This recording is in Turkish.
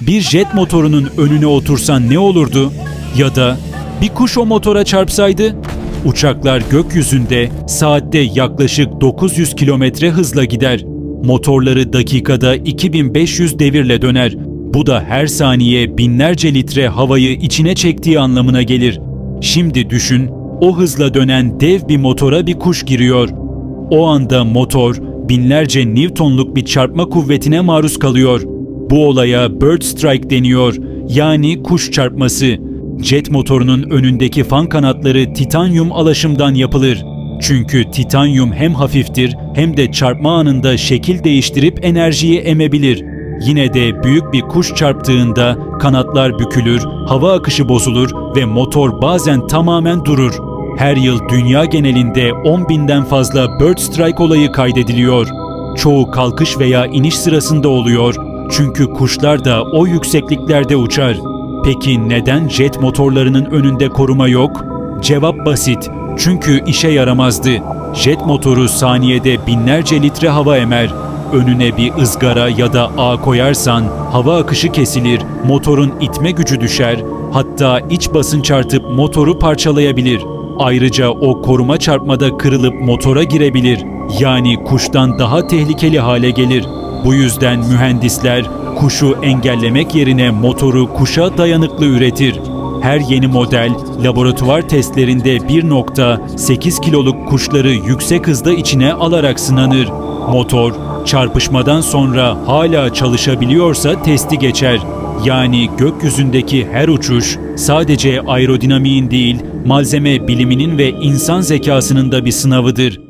Bir jet motorunun önüne otursan ne olurdu? Ya da bir kuş o motora çarpsaydı? Uçaklar gökyüzünde saatte yaklaşık 900 kilometre hızla gider. Motorları dakikada 2500 devirle döner. Bu da her saniye binlerce litre havayı içine çektiği anlamına gelir. Şimdi düşün, o hızla dönen dev bir motora bir kuş giriyor. O anda motor binlerce Newton'luk bir çarpma kuvvetine maruz kalıyor. Bu olaya bird strike deniyor. Yani kuş çarpması. Jet motorunun önündeki fan kanatları titanyum alaşımdan yapılır. Çünkü titanyum hem hafiftir hem de çarpma anında şekil değiştirip enerjiyi emebilir. Yine de büyük bir kuş çarptığında kanatlar bükülür, hava akışı bozulur ve motor bazen tamamen durur. Her yıl dünya genelinde 10 binden fazla bird strike olayı kaydediliyor. Çoğu kalkış veya iniş sırasında oluyor çünkü kuşlar da o yüksekliklerde uçar. Peki neden jet motorlarının önünde koruma yok? Cevap basit. Çünkü işe yaramazdı. Jet motoru saniyede binlerce litre hava emer. Önüne bir ızgara ya da ağ koyarsan hava akışı kesilir, motorun itme gücü düşer, hatta iç basınç artıp motoru parçalayabilir. Ayrıca o koruma çarpmada kırılıp motora girebilir. Yani kuştan daha tehlikeli hale gelir. Bu yüzden mühendisler kuşu engellemek yerine motoru kuşa dayanıklı üretir. Her yeni model laboratuvar testlerinde 1.8 kiloluk kuşları yüksek hızda içine alarak sınanır. Motor çarpışmadan sonra hala çalışabiliyorsa testi geçer. Yani gökyüzündeki her uçuş sadece aerodinamiğin değil, malzeme biliminin ve insan zekasının da bir sınavıdır.